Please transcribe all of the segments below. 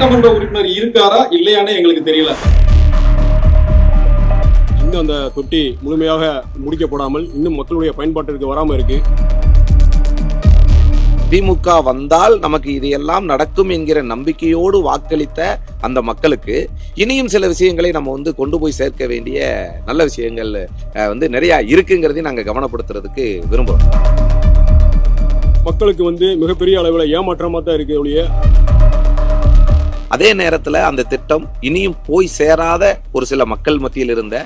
சட்டமன்ற உறுப்பினர் இருக்காரா இல்லையானே எங்களுக்கு தெரியல. இன்னும் அந்த தொட்டி முழுமையாக முடிக்கப்படாமல் இன்னும் மக்களுடைய பயன்பாட்டிற்கு வராமல் இருக்கு. திமுக வந்தால் நமக்கு இதையெல்லாம் நடக்கும் என்கிற நம்பிக்கையோடு வாக்களித்த அந்த மக்களுக்கு இனியும் சில விஷயங்களை நம்ம வந்து கொண்டு போய் சேர்க்க வேண்டிய நல்ல விஷயங்கள் வந்து நிறைய இருக்குங்கிறதையும் நாங்க கவனப்படுத்துறதுக்கு விரும்புறோம். மக்களுக்கு வந்து மிகப்பெரிய அளவில் ஏமாற்றமாக தான் இருக்கு ஒழிய அதே நேரத்துல அந்த திட்டம் இனியும் போய் சேராத ஒரு சில மக்கள் மத்தியில் இருந்த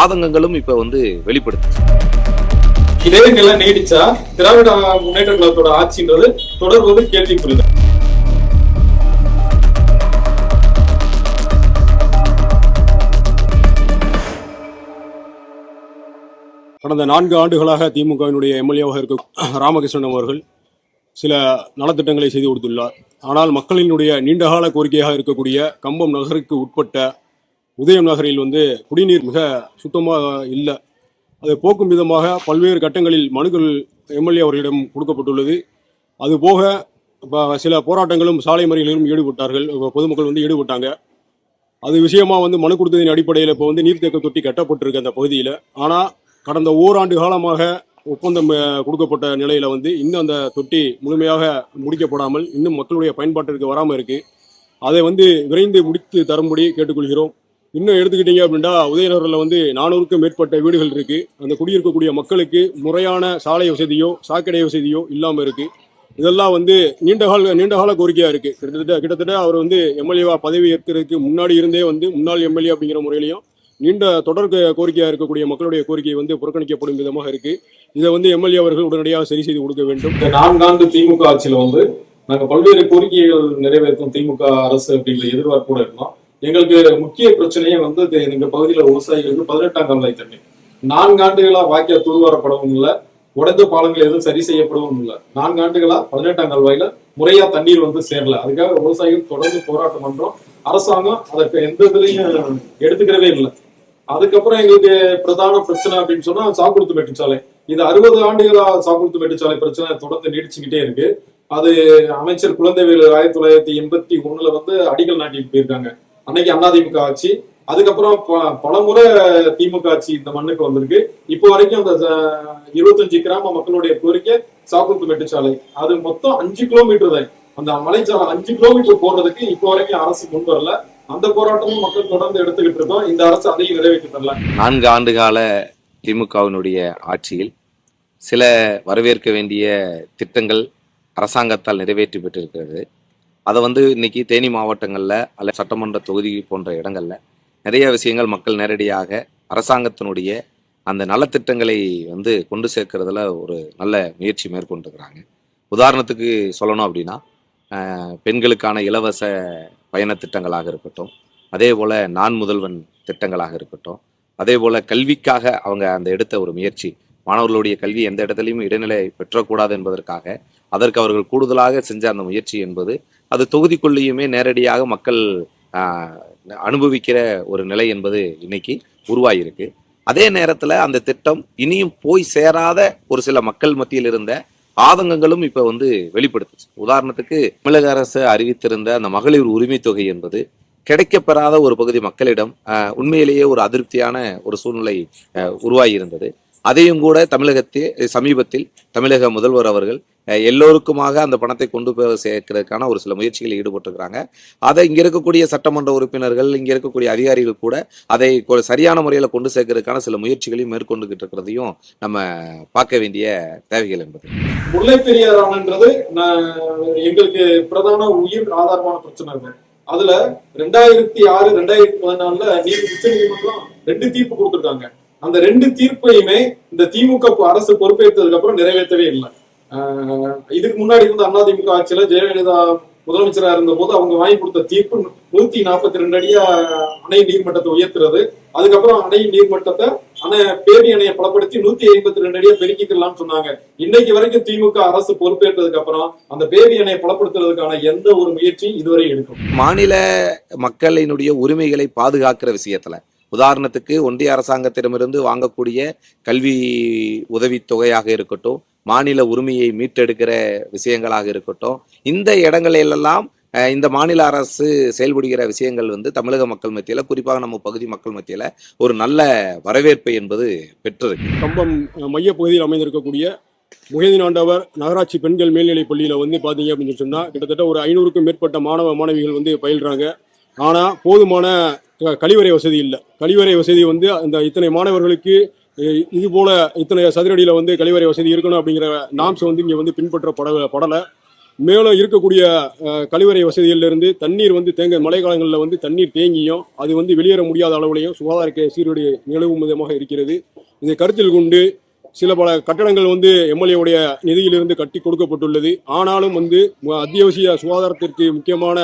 ஆதங்கங்களும் இப்ப வந்து வெளிப்படுத்துச்சு. இதே நிலை நீடிச்சா திராவிட முன்னேற்ற கழகத்தோட ஆட்சின்றது தொடர்வது கேள்விக்குறிதான். கடந்த நான்கு ஆண்டுகளாக திமுகவினுடைய எம்எல்ஏவாக இருக்க ராமகிருஷ்ணன் அவர்கள் சில நலத்திட்டங்களை செய்து கொடுத்துள்ளார். ஆனால் மக்களினுடைய நீண்டகால கோரிக்கையாக இருக்கக்கூடிய கம்பம் நகருக்கு உட்பட்ட உதயம் நகரில் வந்து குடிநீர் மிக சுத்தமாக இல்லை. அதை போக்கும் விதமாக பல்வேறு கட்டங்களில் மனுக்கள் எம்எல்ஏ அவர்களிடம் கொடுக்கப்பட்டுள்ளது. அதுபோக இப்போ சில போராட்டங்களும் சாலை மறியலிலும் ஈடுபட்டார்கள். பொதுமக்கள் வந்து ஈடுபட்டாங்க. அது விஷயமா வந்து மனு கொடுத்ததின் அடிப்படையில் இப்போ வந்து நீர்த்தேக்க தொட்டி கட்டப்பட்டிருக்கு அந்த பகுதியில். ஆனால் கடந்த ஓராண்டு காலமாக ஒப்பந்தம் கொடுக்கப்பட்ட நிலையில் வந்து இன்னும் அந்த தொட்டி முழுமையாக முடிக்கப்படாமல் இன்னும் மக்களுடைய பயன்பாட்டிற்கு வராமல் இருக்குது அதை வந்து விரைந்து முடித்து தரும்படி கேட்டுக்கொள்கிறோம். இன்னும் எடுத்துக்கிட்டீங்க அப்படின்னா உதயநகரில் வந்து நானூறுக்கும் மேற்பட்ட வீடுகள் இருக்குது அந்த குடியிருக்கக்கூடிய மக்களுக்கு முறையான சாலை வசதியோ சாக்கடை வசதியோ இல்லாமல் இருக்குது இதெல்லாம் வந்து நீண்டகால நீண்டகால கோரிக்கையாக இருக்குது கிட்டத்தட்ட கிட்டத்தட்ட அவர் வந்து எம்எல்ஏவா பதவி ஏற்கிறதுக்கு முன்னாடி இருந்தே வந்து முன்னாள் எம்எல்ஏ அப்படிங்கிற முறையிலையும் நீண்ட தொடர் கோரிக்கையாக இருக்கக்கூடிய மக்களுடைய கோரிக்கை வந்து புறக்கணிக்கப்படும் விதமாக இருக்கு. இதை வந்து எம்எல்ஏ அவர்கள் உடனடியாக சரி செய்து கொடுக்க வேண்டும். இந்த நான்காண்டு திமுக ஆட்சியில் வந்து நாங்கள் பல்வேறு கோரிக்கைகள் நிறைவேற்றும் திமுக அரசு அப்படிங்கிற எதிர்பார்ப்போட இருந்தோம். எங்களுக்கு முக்கிய பிரச்சனையே வந்து எங்கள் எங்க பகுதியில விவசாயிகளுக்கு பதினெட்டாம் கால்வாய் தண்ணி. நான்காண்டுகளா வாக்கிய தூர்வாரப்படவும் இல்லை உடைந்த பாலங்கள் எதுவும் சரி செய்யப்படவும் இல்லை. நான்காண்டுகளா பதினெட்டாம் கால்வாயில முறையா தண்ணீர் வந்து சேரல. அதுக்காக விவசாயிகள் தொடர்ந்து போராட்டம் பண்றோம். அரசாங்கம் அதற்கு எந்த இதுலையும் எடுத்துக்கிறவே இல்லை. அதுக்கப்புறம் எங்களுக்கு பிரதான பிரச்சனை அப்படின்னு சொன்னா சாக்குடுத்து வெட்டுச்சாலை இது அறுபது ஆண்டுகளா சாக்குடுத்து வெட்டுச்சாலை பிரச்சனை தொடர்ந்து நீடிச்சுக்கிட்டே இருக்கு. அது அமைச்சர் குழந்தைவேலு ஆயிரத்தி தொள்ளாயிரத்தி எண்பத்தி ஒண்ணுல வந்து அடிக்கல் நாட்டிட்டு போயிருக்காங்க. அன்னைக்கு அதிமுக ஆட்சி. அதுக்கப்புறம் ப- பலமுறை திமுக ஆட்சி இந்த மண்ணுக்கு வந்திருக்கு. இப்போ வரைக்கும் அந்த இருபத்தஞ்சு கிராம மக்களுடைய கோரிக்கை சாக்குடுத்து வெட்டுச்சாலை அது மொத்தம் அஞ்சு கிலோமீட்டர் தான். அந்த மலைச்சாலை அஞ்சு கிலோமீட்டர் போடுறதுக்கு இப்போ வரைக்கும் அரசு முன் வரல. அந்த போராட்டமும் மக்கள் தொடர்ந்து எடுத்துக்கிட்டு இருக்கோம். இந்த அரசு அதையும் நிறைவேற்றி நான்கு ஆண்டு கால திமுகவினுடைய ஆட்சியில் சில வரவேற்க வேண்டிய திட்டங்கள் அரசாங்கத்தால் நிறைவேற்றி பெற்றிருக்கிறது. அதை வந்து இன்னைக்கு தேனி மாவட்டங்களில் அல்ல சட்டமன்ற தொகுதி போன்ற இடங்கள்ல நிறைய விஷயங்கள் மக்கள் நேரடியாக அரசாங்கத்தினுடைய அந்த நலத்திட்டங்களை வந்து கொண்டு சேர்க்கறதுல ஒரு நல்ல முயற்சி மேற்கொண்டிருக்கிறாங்க. உதாரணத்துக்கு சொல்லணும் அப்படின்னா பெண்களுக்கான இலவச பயண திட்டங்களாக இருக்கட்டும் அதே போல் நான் முதல்வன் திட்டங்களாக இருக்கட்டும் அதே போல் கல்விக்காக அவங்க அந்த எடுத்த ஒரு முயற்சி மாணவர்களுடைய கல்வி எந்த இடத்துலையும் இடைநிலை பெற்றக்கூடாது என்பதற்காக அதற்கு அவர்கள் கூடுதலாக செஞ்ச அந்த முயற்சி என்பது அது தொகுதிக்குள்ளேயுமே நேரடியாக மக்கள் அனுபவிக்கிற ஒரு நிலை என்பது இன்னைக்கு உருவாகியிருக்கு அதே நேரத்தில் அந்த திட்டம் இனியும் போய் சேராத ஒரு சில மக்கள் மத்தியில் இருந்த ஆதங்கங்களும் இப்ப வந்து வெளிப்படுத்துச்சு. உதாரணத்துக்கு தமிழக அரசு அறிவித்திருந்த அந்த மகளிர் உரிமை தொகை என்பது கிடைக்கப்பெறாத ஒரு பகுதி மக்களிடம் உண்மையிலேயே ஒரு அதிருப்தியான ஒரு சூழ்நிலை உருவாகி இருந்தது அதையும் கூட தமிழகத்தில் சமீபத்தில் தமிழக முதல்வர் அவர்கள் எல்லோருக்குமாக அந்த பணத்தை கொண்டு போய் சேர்க்கறதுக்கான ஒரு சில முயற்சிகளில் ஈடுபட்டிருக்கிறாங்க. அதை இங்க இருக்கக்கூடிய சட்டமன்ற உறுப்பினர்கள் இங்க இருக்கக்கூடிய அதிகாரிகள் கூட அதை சரியான முறையில் கொண்டு சேர்க்கறதுக்கான சில முயற்சிகளையும் மேற்கொண்டுகிட்டு இருக்கிறதையும் நம்ம பார்க்க வேண்டிய தேவைகள் என்பது. முல்லை பெரியார் அணைன்றது எங்களுக்கு பிரதான உயிர் ஆதாரமான பிரச்சனை இருக்கு அதுல ரெண்டாயிரத்தி ஆறு ரெண்டாயிரத்தி பதினாலுல நீதி உச்ச நீதிமன்றம் ரெண்டு தீர்ப்பு கொடுத்துருக்காங்க. அந்த ரெண்டு தீர்ப்பையுமே இந்த திமுக அரசு பொறுப்பேற்றதுக்கு அப்புறம் நிறைவேற்றவே இல்லை. ஆஹ் இதுக்கு முன்னாடி இருந்த அதிமுக ஆட்சியில ஜெயலலிதா முதலமைச்சரா இருந்த போது அவங்க வாங்கி கொடுத்த தீர்ப்பு நூத்தி நாற்பத்தி ரெண்டு அடியா அணை நீர்மட்டத்தை உயர்த்துறது. அதுக்கப்புறம் அணை நீர்மட்டத்தை அணை பேரி அணையை பலப்படுத்தி நூத்தி ஐம்பத்தி ரெண்டு அடியா பெருக்கிக்கலாம்னு சொன்னாங்க. இன்னைக்கு வரைக்கும் திமுக அரசு பொறுப்பேற்றதுக்கு அப்புறம் அந்த பேரி அணையை பலப்படுத்துறதுக்கான எந்த ஒரு முயற்சியும் இதுவரை எடுக்கும் மாநில மக்களினுடைய உரிமைகளை பாதுகாக்கிற விஷயத்துல உதாரணத்துக்கு ஒன்றிய அரசாங்கத்திடமிருந்து வாங்கக்கூடிய கல்வி உதவித்தொகையாக இருக்கட்டும் மாநில உரிமையை மீட்டெடுக்கிற விஷயங்களாக இருக்கட்டும் இந்த இடங்களிலெல்லாம் இந்த மாநில அரசு செயல்படுகிற விஷயங்கள் வந்து தமிழக மக்கள் மத்தியில் குறிப்பாக நம்ம பகுதி மக்கள் மத்தியில் ஒரு நல்ல வரவேற்பை என்பது பெற்றிருக்கு. கம்பம் மைய மையப்பகுதியில் அமைந்திருக்கக்கூடிய முஹிதீன் ஆண்டவர் நகராட்சி பெண்கள் மேல்நிலைப் பள்ளியில் வந்து பார்த்தீங்க அப்படின்னு சொன்னால் கிட்டத்தட்ட ஒரு ஐநூறுக்கும் மேற்பட்ட மாணவ மாணவிகள் வந்து பயில்றாங்க. ஆனால் போதுமான கழிவறை வசதி இல்லை. கழிவறை வசதி வந்து அந்த இத்தனை மாணவர்களுக்கு இது போல இத்தனை சதுரடியில் வந்து கழிவறை வசதி இருக்கணும் அப்படிங்கிற நாம்ஸ் வந்து இங்கே வந்து பின்பற்றப்பட படலை. மேலும் இருக்கக்கூடிய கழிவறை வசதியிலிருந்து தண்ணீர் வந்து தேங்க மழை காலங்களில் வந்து தண்ணீர் தேங்கியும் அது வந்து வெளியேற முடியாத அளவுலையும் சுகாதார சீருடைய நிலவும் விதமாக இருக்கிறது. இதை கருத்தில் கொண்டு சில பல கட்டடங்கள் வந்து எம்எல்ஏவுடைய நிதியிலிருந்து கட்டி கொடுக்கப்பட்டுள்ளது. ஆனாலும் வந்து அத்தியாவசிய சுகாதாரத்திற்கு முக்கியமான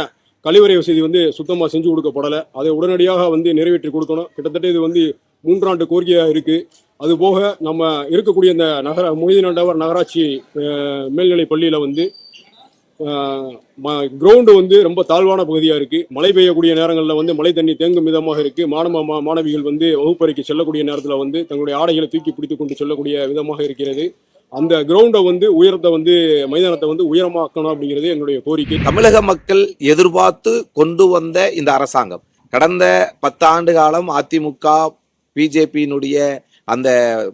கழிவறை வசதி வந்து சுத்தமாக செஞ்சு கொடுக்கப்படலை. அதை உடனடியாக வந்து நிறைவேற்றி கொடுக்கணும். கிட்டத்தட்ட இது வந்து மூன்றாண்டு கோரிக்கையாக இருக்குது அது போக நம்ம இருக்கக்கூடிய இந்த நகர மொய்தீனாண்டவர் நகராட்சி மேல்நிலை பள்ளியில் வந்து கிரவுண்டு வந்து ரொம்ப தாழ்வான பகுதியாக இருக்குது மழை பெய்யக்கூடிய நேரங்களில் வந்து மழை தண்ணி தேங்கும் விதமாக இருக்குது மாணவ மா- மாணவிகள் வந்து வகுப்பறைக்கு செல்லக்கூடிய நேரத்தில் வந்து தங்களுடைய ஆடைகளை தூக்கி பிடித்து கொண்டு செல்லக்கூடிய விதமாக இருக்கிறது. அந்த கிரவுண்டை வந்து உயரத்தை வந்து மைதானத்தை வந்து உயரமாக்கணும் அப்படிங்கிறது என்னுடைய கோரிக்கை. தமிழக மக்கள் எதிர்பார்த்து கொண்டு வந்த இந்த அரசாங்கம். கடந்த பத்தாண்டு காலம் அதிமுக பிஜேபியினுடைய அந்த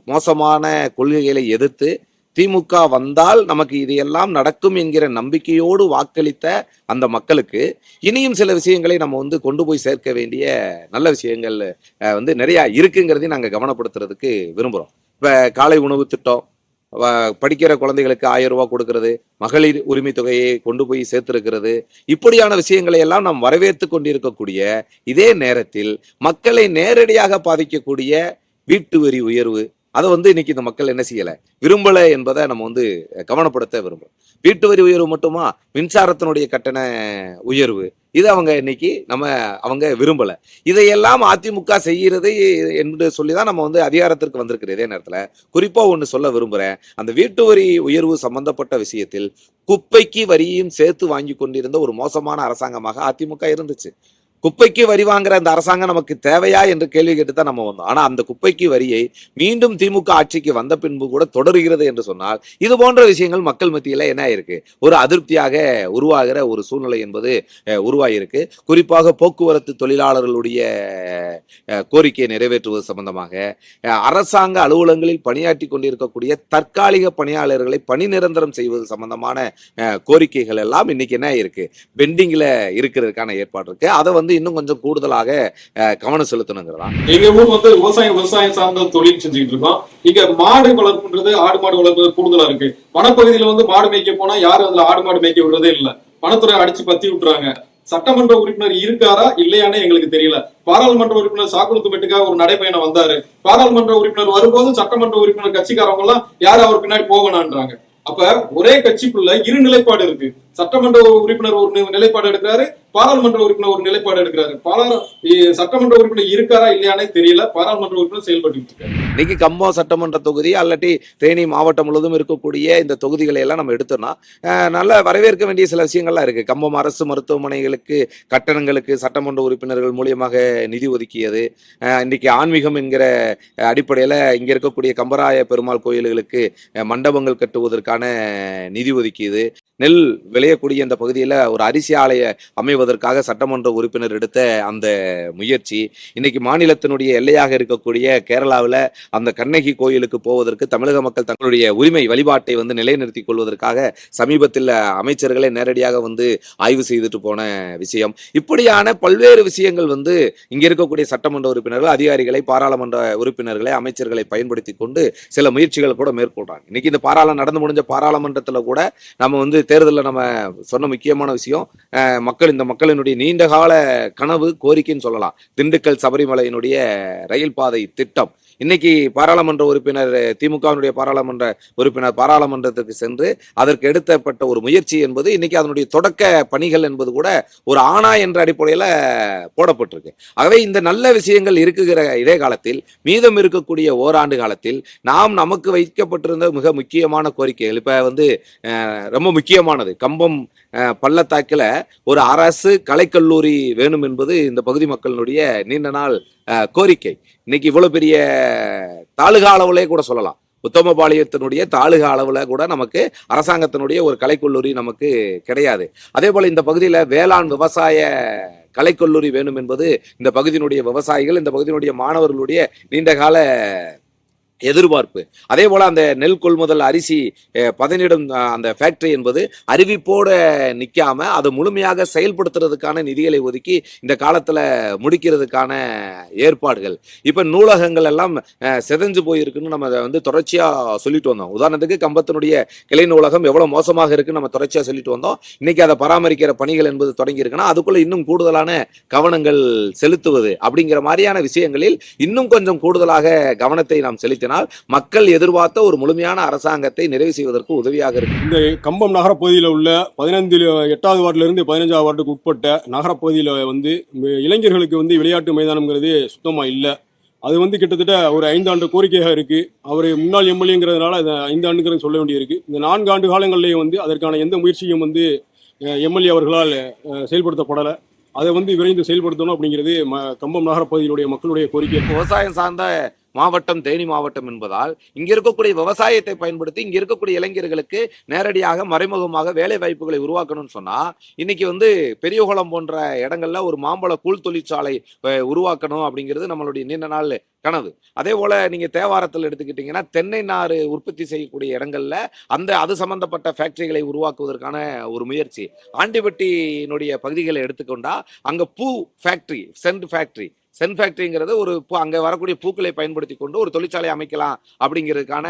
மோசமான கொள்கைகளை எதிர்த்து திமுக வந்தால் நமக்கு இதையெல்லாம் நடக்கும் என்கிற நம்பிக்கையோடு வாக்களித்த அந்த மக்களுக்கு இனியும் சில விஷயங்களை நம்ம வந்து கொண்டு போய் சேர்க்க வேண்டிய நல்ல விஷயங்கள் வந்து நிறைய இருக்குங்கிறதையும் நாங்கள் கவனப்படுத்துறதுக்கு விரும்புகிறோம் இப்போ காலை உணவு திட்டம் படிக்கிற குழந்தைகளுக்கு ஆயிரம் ரூபாய் கொடுக்கறது மகளிர் உரிமை தொகையை கொண்டு போய் சேர்த்திருக்கிறது. இப்படியான விஷயங்களை எல்லாம் நாம் வரவேற்று கொண்டிருக்கக்கூடிய இதே நேரத்தில் மக்களை நேரடியாக பாதிக்கக்கூடிய வீட்டு வரி உயர்வு அதை வந்து இன்னைக்கு இந்த மக்கள் என்ன செய்யல? விரும்பல என்பதை நம்ம வந்து கவனப்படுத்த விரும்புறோம். வீட்டு வரி உயர்வு மட்டுமா? மின்சாரத்தினுடைய கட்டண உயர்வு. இது அவங்க இன்னைக்கு நம்ம அவங்க விரும்பல. இதையெல்லாம் அதிமுக செய்கிறது என்று சொல்லி தான் நம்ம வந்து அதிகாரத்திற்கு வந்திருக்கிற இதே நேரத்துல. குறிப்பா ஒன்று சொல்ல விரும்புறேன். அந்த வீட்டு வரி உயர்வு சம்பந்தப்பட்ட விஷயத்தில் குப்பைக்கு வரியும் சேர்த்து வாங்கி கொண்டிருந்த ஒரு மோசமான அரசாங்கமாக அதிமுக இருந்துச்சு. குப்பைக்கு வரி வாங்குற அந்த அரசாங்கம் நமக்கு தேவையா என்று கேள்வி கேட்டு தான் நம்ம வந்தோம். ஆனா அந்த குப்பைக்கு வரியை மீண்டும் திமுக ஆட்சிக்கு வந்த பின்பு கூட தொடர்கிறது என்று சொன்னால் இது போன்ற விஷயங்கள் மக்கள் மத்தியில என்ன ஆயிருக்கு? ஒரு அதிருப்தியாக உருவாகிற ஒரு சூழ்நிலை என்பது உருவாகியிருக்கு குறிப்பாக போக்குவரத்து தொழிலாளர்களுடைய கோரிக்கையை நிறைவேற்றுவது சம்பந்தமாக அரசாங்க அலுவலகங்களில் பணியாற்றி கொண்டிருக்கக்கூடிய தற்காலிக பணியாளர்களை பணி நிரந்தரம் செய்வது சம்பந்தமான அஹ், கோரிக்கைகள் எல்லாம் இன்னைக்கு என்ன இருக்கு பெண்டிங்ல இருக்கிறதுக்கான ஏற்பாடு இருக்கு. அதை வந்து இன்னும் கொஞ்சம் கூடுதலாக கவனம் செலுத்தணுங்கிறதா எங்க ஊர் வந்து விவசாயம் விவசாயம் சார்ந்த தொழில் செஞ்சுட்டு இருக்கோம். இங்க மாடு வளர்ப்புன்றது ஆடு மாடு வளர்ப்பு கூடுதலா இருக்கு. வனப்பகுதியில வந்து மாடு மேய்க்க போனா யாரும் அதுல ஆடு மாடு மேய்க்க விடுறதே இல்ல. வனத்துறை அடிச்சு பத்தி விட்டுறாங்க. சட்டமன்ற உறுப்பினர் இருக்காரா இல்லையானே எங்களுக்கு தெரியல. பாராளுமன்ற உறுப்பினர் சாக்குளத்து மெட்டுக்காக ஒரு நடைபயணம் வந்தாரு. பாராளுமன்ற உறுப்பினர் வரும்போது சட்டமன்ற உறுப்பினர் கட்சிக்காரவங்க எல்லாம் யாரும் அவர் பின்னாடி போகணான்றாங்க அப்ப ஒரே கட்சிக்குள்ள இரு நிலைப்பாடு இருக்கு. சட்டமன்ற உறுப்பினர் ஒரு நிலைப்பாடு எடுக்கிறாரு பாராளுமன்ற உறுப்பினர் ஒரு நிலைப்பாடு எடுக்கிறாரு. பாராள சட்டமன்ற உறுப்பினர் இருக்காரா இல்லையானே தெரியல. பாராளுமன்ற உறுப்பினர் செயல்பட்டு இருக்காரு. இன்னைக்கு கம்பம் சட்டமன்ற தொகுதி அல்லாட்டி தேனி மாவட்டம் முழுவதும் இருக்கக்கூடிய இந்த தொகுதிகளை எல்லாம் நம்ம எடுத்தோம்னா அஹ், நல்ல வரவேற்க வேண்டிய சில விஷயங்கள்லாம் இருக்கு. கம்பம் அரசு மருத்துவமனைகளுக்கு கட்டணங்களுக்கு சட்டமன்ற உறுப்பினர்கள் மூலியமாக நிதி ஒதுக்கியது. இன்னைக்கு ஆன்மீகம் என்கிற அடிப்படையில் அடிப்படையில இங்க இருக்கக்கூடிய கம்பராய பெருமாள் கோயில்களுக்கு மண்டபங்கள் கட்டுவதற்கான நிதி ஒதுக்கியது. நெல் விளையக்கூடிய இந்த பகுதியில் ஒரு அரிசி ஆலையை அமைவதற்காக சட்டமன்ற உறுப்பினர் எடுத்த அந்த முயற்சி இன்னைக்கு மாநிலத்தினுடைய எல்லையாக இருக்கக்கூடிய கேரளாவில் அந்த கண்ணகி கோயிலுக்கு போவதற்கு தமிழக மக்கள் தங்களுடைய உரிமை வழிபாட்டை வந்து நிலைநிறுத்திக் கொள்வதற்காக சமீபத்தில் அமைச்சர்களே நேரடியாக வந்து ஆய்வு செய்துட்டு போன விஷயம். இப்படியான பல்வேறு விஷயங்கள் வந்து இங்க இருக்கக்கூடிய சட்டமன்ற உறுப்பினர்கள் அதிகாரிகளை பாராளுமன்ற உறுப்பினர்களை அமைச்சர்களை பயன்படுத்தி கொண்டு சில முயற்சிகள் கூட மேற்கொள்றாங்க. இன்னைக்கு இந்த பாராள நடந்து முடிஞ்ச பாராளுமன்றத்தில் கூட நம்ம வந்து தேர்தலில் நம்ம சொன்ன முக்கியமான விஷயம் மக்கள் இந்த மக்களினுடைய நீண்டகால கனவு கோரிக்கைன்னு சொல்லலாம். திண்டுக்கல் சபரிமலையினுடைய ரயில் பாதை திட்டம். இன்னைக்கு பாராளுமன்ற உறுப்பினர் திமுகவினுடைய பாராளுமன்ற உறுப்பினர் பாராளுமன்றத்துக்கு சென்று அதற்கு எடுத்தப்பட்ட ஒரு முயற்சி என்பது இன்னைக்கு அதனுடைய தொடக்க பணிகள் என்பது கூட ஒரு ஆணா என்ற அடிப்படையில் போடப்பட்டிருக்கு. ஆகவே இந்த நல்ல விஷயங்கள் இருக்குகிற இதே காலத்தில் மீதம் இருக்கக்கூடிய ஓராண்டு காலத்தில் நாம் நமக்கு வைக்கப்பட்டிருந்த மிக முக்கியமான கோரிக்கைகள் இப்போ வந்து ரொம்ப முக்கியமானது. கம்பம் பள்ளத்தாக்கில் ஒரு அரசு கலைக்கல்லூரி வேணும் என்பது இந்த பகுதி மக்களினுடைய நீண்ட நாள் கோரிக்கை. இன்னைக்கு இவ்வளவு பெரிய தாலுகா அளவுலே கூட சொல்லலாம். உத்தமபாளையத்தினுடைய தாலுகா அளவில் கூட நமக்கு அரசாங்கத்தினுடைய ஒரு கலைக்கல்லூரி நமக்கு கிடையாது. அதே போல் இந்த பகுதியில் வேளாண் விவசாய கலைக்கல்லூரி வேணும் என்பது இந்த பகுதியினுடைய விவசாயிகள் இந்த பகுதியினுடைய மாணவர்களுடைய நீண்டகால எதிர்பார்ப்பு. அதே போல அந்த நெல் கொள்முதல் அரிசி பதனிடும் அந்த ஃபேக்டரி என்பது அறிவிப்போட நிக்காம அதை முழுமையாக செயல்படுத்துறதுக்கான நிதிகளை ஒதுக்கி இந்த காலத்துல முடிக்கிறதுக்கான ஏற்பாடுகள். இப்ப நூலகங்கள் எல்லாம் அஹ், சிதைஞ்சு போயிருக்குன்னு நம்ம அதை வந்து தொடர்ச்சியா சொல்லிட்டு வந்தோம். உதாரணத்துக்கு கம்பத்தினுடைய கிளை நூலகம் எவ்வளவு மோசமாக இருக்குன்னு நம்ம தொடர்ச்சியா சொல்லிட்டு வந்தோம். இன்னைக்கு அதை பராமரிக்கிற பணிகள் என்பது தொடங்கியிருக்குன்னா அதுக்குள்ள இன்னும் கூடுதலான கவனங்கள் செலுத்துவது அப்படிங்கிற மாதிரியான விஷயங்களில் இன்னும் கொஞ்சம் கூடுதலாக கவனத்தை நாம் செலுத்தினால் மக்கள் எதிர்பார்த்த ஒரு முழுமையான அரசாங்கத்தை நிறைவு செய்வதற்கு உதவியாக இருக்கும் இந்த கம்பம் நகரப்பகுதியில் உள்ள பதினைந்து எட்டாவது வார்டிலிருந்து பதினஞ்சாவது வார்டுக்கு உட்பட்ட நகரப்பகுதியில் வந்து இளைஞர்களுக்கு வந்து விளையாட்டு மைதானம்ங்கிறது சுத்தமாக இல்லை. அது வந்து கிட்டத்தட்ட ஒரு ஐந்தாண்டு கோரிக்கையாக இருக்கு. அவர் முன்னாள் எம்எல்ஏங்கிறதுனால அதை ஐந்தாண்டுங்கிறது சொல்ல வேண்டியிருக்கு. இந்த நான்கு ஆண்டு காலங்களிலேயே வந்து அதற்கான எந்த முயற்சியும் வந்து எம்எல்ஏ அவர்களால் செயல்படுத்தப்படலை. அதை வந்து விரைந்து செயல்படுத்தணும் அப்படிங்கிறது ம கம்பம் நகரப்பகுதியினுடைய மக்களுடைய கோரிக்கை. விவசாயம் சார்ந்த மாவட்டம் தேனி மாவட்டம் என்பதால் இங்க இருக்கக்கூடிய விவசாயத்தை பயன்படுத்தி இங்க இருக்கக்கூடிய இளைஞர்களுக்கு நேரடியாக மறைமுகமாக வேலை வாய்ப்புகளை உருவாக்கணும்னு சொன்னா இன்னைக்கு வந்து பெரியகுளம் போன்ற இடங்கள்ல ஒரு மாம்பழ கூழ் தொழிற்சாலை உருவாக்கணும் அப்படிங்கிறது நம்மளுடைய நீண்ட நாள் கனவு. அதே போல நீங்க தேவாரத்தில் எடுத்துக்கிட்டீங்கன்னா தென்னை நாறு உற்பத்தி செய்யக்கூடிய இடங்கள்ல அந்த அது சம்பந்தப்பட்ட ஃபேக்டரிகளை உருவாக்குவதற்கான ஒரு முயற்சி. ஆண்டிபட்டியினுடைய பகுதிகளை எடுத்துக்கொண்டா அங்க பூ ஃபேக்டரி சென்ட் ஃபேக்டரி சென் ஃபேக்டரிங்கிறது ஒரு பூ- வரக்கூடிய பூக்களை பயன்படுத்தி கொண்டு ஒரு தொழிற்சாலை அமைக்கலாம் அப்படிங்கிறதுக்கான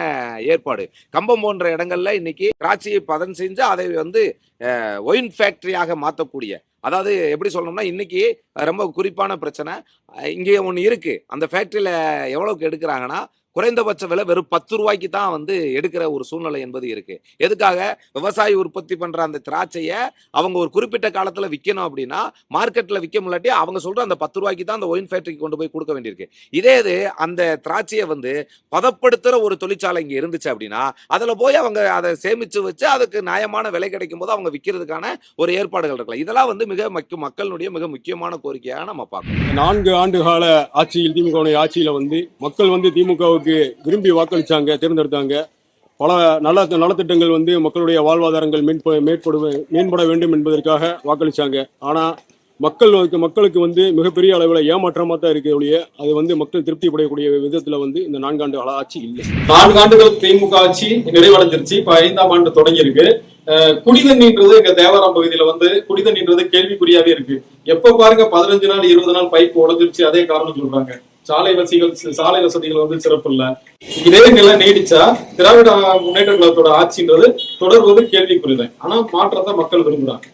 ஏற்பாடு. கம்பம் போன்ற இடங்கள்ல இன்னைக்கு திராட்சையை பதம் செஞ்சு அதை வந்து ஒயின் ஃபேக்டரியாக மாற்றக்கூடிய அதாவது எப்படி சொல்லணும்னா இன்னைக்கு ரொம்ப குறிப்பான பிரச்சனை. இங்கே ஒன்று இருக்கு. அந்த ஃபேக்டரியில எவ்வளவுக்கு எடுக்கிறாங்கன்னா குறைந்தபட்ச விலை வெறும் பத்து ரூபாய்க்கு தான் வந்து எடுக்கிற ஒரு சூழ்நிலை என்பது இருக்கு. எதுக்காக? விவசாயி உற்பத்தி பண்ற அந்த திராட்சையை அவங்க ஒரு குறிப்பிட்ட காலத்துல விற்கணும் அப்படின்னா மார்க்கெட்ல விற்க முல்லாட்டி அவங்க சொல்ற அந்த பத்து ரூபாய்க்கு தான் அந்த ஒயின் ஃபேக்டரிக்கு கொண்டு போய் கொடுக்க வேண்டியிருக்கு. இதே இது அந்த திராட்சையை வந்து பதப்படுத்துற ஒரு தொழிற்சாலை இங்க இருந்துச்சு அப்படின்னா அதுல போய் அவங்க அதை சேமிச்சு வச்சு அதுக்கு நியாயமான விலை கிடைக்கும் போது அவங்க விற்கிறதுக்கான ஒரு ஏற்பாடுகள் இருக்கலாம். இதெல்லாம் வந்து மிக மக்களுடைய மிக முக்கியமான கோரிக்கையாக நம்ம பார்க்கணும். நான்கு ஆண்டு கால ஆட்சியில் திமுக ஆட்சியில் வந்து மக்கள் வந்து திமுக திமுகவுக்கு விரும்பி வாக்களிச்சாங்க தேர்ந்தெடுத்தாங்க. பல நல நலத்திட்டங்கள் வந்து மக்களுடைய வாழ்வாதாரங்கள் மேற்ப மேற்படு மேம்பட வேண்டும் என்பதற்காக வாக்களிச்சாங்க. ஆனால் மக்கள் மக்களுக்கு வந்து மிகப்பெரிய அளவில் ஏமாற்றமாக தான் இருக்கு ஒழிய அது வந்து மக்கள் திருப்தி அடையக்கூடிய விதத்தில் வந்து இந்த நான்காண்டு கால ஆட்சி இல்லை. நான்கு ஆண்டுகள் திமுக ஆட்சி நிறைவடைஞ்சிருச்சு. இப்போ ஐந்தாம் ஆண்டு தொடங்கி இருக்கு அஹ் எங்க தேவாரம் பகுதியில வந்து குடிதண்ணின்றது கேள்விக்குறியாவே இருக்கு. எப்ப பாருங்க பதினஞ்சு நாள் இருபது நாள் பைப் உடஞ்சிருச்சு அதே காரணம் சொல்றாங்க. சாலை வசதிகள் சாலை வசதிகள் வந்து சிறப்பு இல்லை. இதே நிலை நீடிச்சா திராவிட முன்னேற்ற கழகத்தோட ஆட்சின்றது தொடர்வது கேள்விக்குறிதான். ஆனா மாற்றத்தை மக்கள் விரும்புறாங்க.